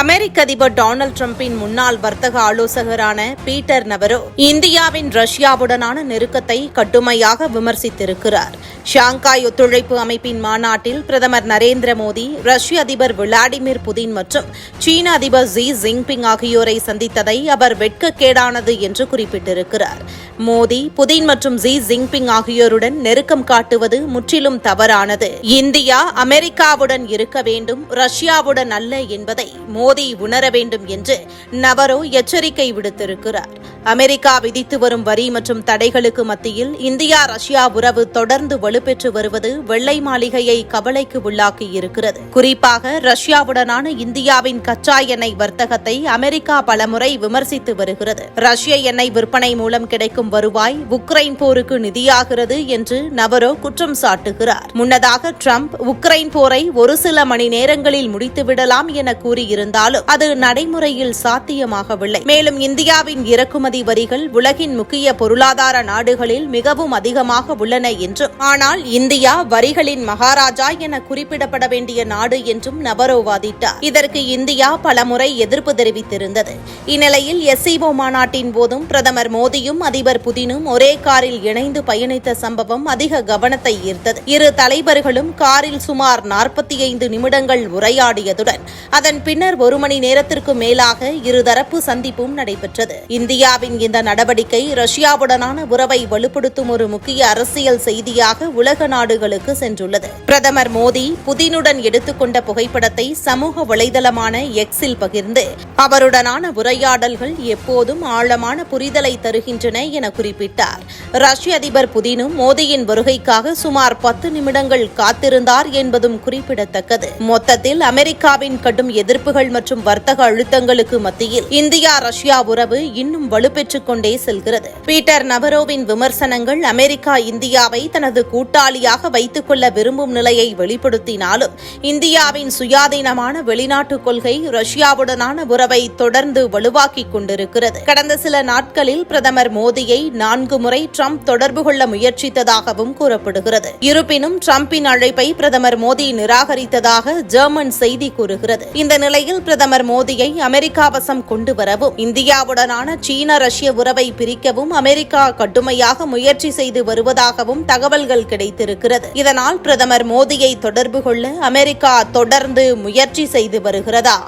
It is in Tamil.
அமெரிக்க அதிபர் டொனால்டு டிரம்பின் முன்னாள் வர்த்தக ஆலோசகரான பீட்டர் நவரோ இந்தியாவின் ரஷ்யாவுடனான நெருக்கத்தை கட்டுமையாக விமர்சித்திருக்கிறார். ஷாங்காய் ஒத்துழைப்பு அமைப்பின் மாநாட்டில் பிரதமர் நரேந்திர மோடி ரஷ்ய அதிபர் விளாடிமிர் புதின் மற்றும் சீன அதிபர் ஜி ஜின்பிங் ஆகியோரை சந்தித்ததை அவர் வெட்கக்கேடானது என்று குறிப்பிட்டிருக்கிறார். மோடி புதின் மற்றும் ஜி ஜின்பிங் ஆகியோருடன் நெருக்கம் காட்டுவது முற்றிலும் தவறானது. இந்தியா அமெரிக்காவுடன் இருக்க வேண்டும் ரஷ்யாவுடன் அல்ல என்பதை மோடி உணர வேண்டும் என்று நவரோ எச்சரிக்கை விடுத்திருக்கிறார். அமெரிக்கா விதித்து வரும் வரி மற்றும் தடைகளுக்கு மத்தியில் இந்தியா ரஷ்யா உறவு தொடர்ந்து வலுப்பெற்று வருவது வெள்ளை மாளிகையை கவலைக்கு உள்ளாக்கி இருக்கிறது. குறிப்பாக ரஷ்யாவுடனான இந்தியாவின் கச்சா எண்ணெய் வர்த்தகத்தை அமெரிக்கா பலமுறை விமர்சித்து வருகிறது. ரஷ்ய எண்ணெய் விற்பனை மூலம் கிடைக்கும் வருவாய் உக்ரைன் போருக்கு நிதியாகிறது என்று நவரோ குற்றம் சாட்டுகிறார். முன்னதாக ட்ரம்ப் உக்ரைன் போரை ஒரு சில மணி நேரங்களில் முடித்துவிடலாம் என கூறியிருந்தாலும் அது நடைமுறையில் சாத்தியமாகவில்லை. மேலும் இந்தியாவின் இறக்குமதி வரிகள் உலகின் முக்கிய பொருளாதார நாடுகளில் மிகவும் அதிகமாக உள்ளன என்றும் ஆனால் இந்தியா வரிகளின் மகாராஜா என குறிப்பிடப்பட வேண்டிய நாடு என்றும் நபரோ வாதிட்டார். இதற்கு இந்தியா பலமுறை எதிர்ப்பு தெரிவித்திருந்தது. இந்நிலையில் எஸ்இஓ மாநாட்டின் போதும் பிரதமர் மோடியும் அதிபர் புதினும் ஒரே காரில் இணைந்து பயணித்த சம்பவம் அதிக கவனத்தை ஈர்த்தது. இரு தலைவர்களும் காரில் சுமார் நாற்பத்தி ஐந்து நிமிடங்கள் உரையாடியதுடன் அதன் பின்னர் ஒரு மணி நேரத்திற்கு மேலாக இருதரப்பு சந்திப்பும் நடைபெற்றது. இந்தியாவின் இந்த நடவடிக்கை ரஷ்யாவுடனான உறவை வலுப்படுத்தும் ஒரு முக்கிய அரசியல் செய்தியாக உலக நாடுகளுக்கு சென்றுள்ளது. பிரதமர் மோடி புதினுடன் எடுத்துக்கொண்ட புகைப்படத்தை சமூக வலைதளமான எக்ஸில் பகிர்ந்து அவருடனான உரையாடல்கள் எப்போதும் ஆழமான புரிதலை தருகின்றன என குறிப்பிட்டார். ரஷ்ய அதிபர் புதினும் மோடியின் வருகைக்காக சுமார் பத்து நிமிடங்கள் காத்திருந்தார் என்பதும் குறிப்பிடத்தக்கது. மொத்தத்தில் அமெரிக்காவின் கடும் எதிர்ப்புகள் மற்றும் வர்த்தக அழுத்தங்களுக்கு மத்தியில் இந்தியா ரஷ்யா உறவு இன்னும் வலு வலுப்பெற்றுக் கொண்டே செல்கிறது. பீட்டர் நவரோவின் விமர்சனங்கள் அமெரிக்கா இந்தியாவை தனது கூட்டாளியாக வைத்துக் கொள்ள விரும்பும் நிலையை வெளிப்படுத்தினாலும் இந்தியாவின் சுயாதீனமான வெளிநாட்டு கொள்கை ரஷ்யாவுடனான உறவை தொடர்ந்து வலுவாக்கிக் கொண்டிருக்கிறது. கடந்த சில நாட்களில் பிரதமர் மோடியை நான்கு முறை ட்ரம்ப் தொடர்பு கொள்ள முயற்சித்ததாகவும் கூறப்படுகிறது. இருப்பினும் ட்ரம்பின் அழைப்பை பிரதமர் மோடி நிராகரித்ததாக ஜெர்மன் செய்தி கூறுகிறது. இந்த நிலையில் பிரதமர் மோடியை அமெரிக்கா வசம் கொண்டு வரவும் இந்தியாவுடனான சீன ரஷ்ய உறவை பிரிக்கவும் அமெரிக்கா கடுமையாக முயற்சி செய்து வருவதாகவும் தகவல்கள் கிடைத்திருக்கிறது. இதனால் பிரதமர் மோடியை தொடர்பு கொள்ள அமெரிக்கா தொடர்ந்து முயற்சி செய்து வருகிறதா?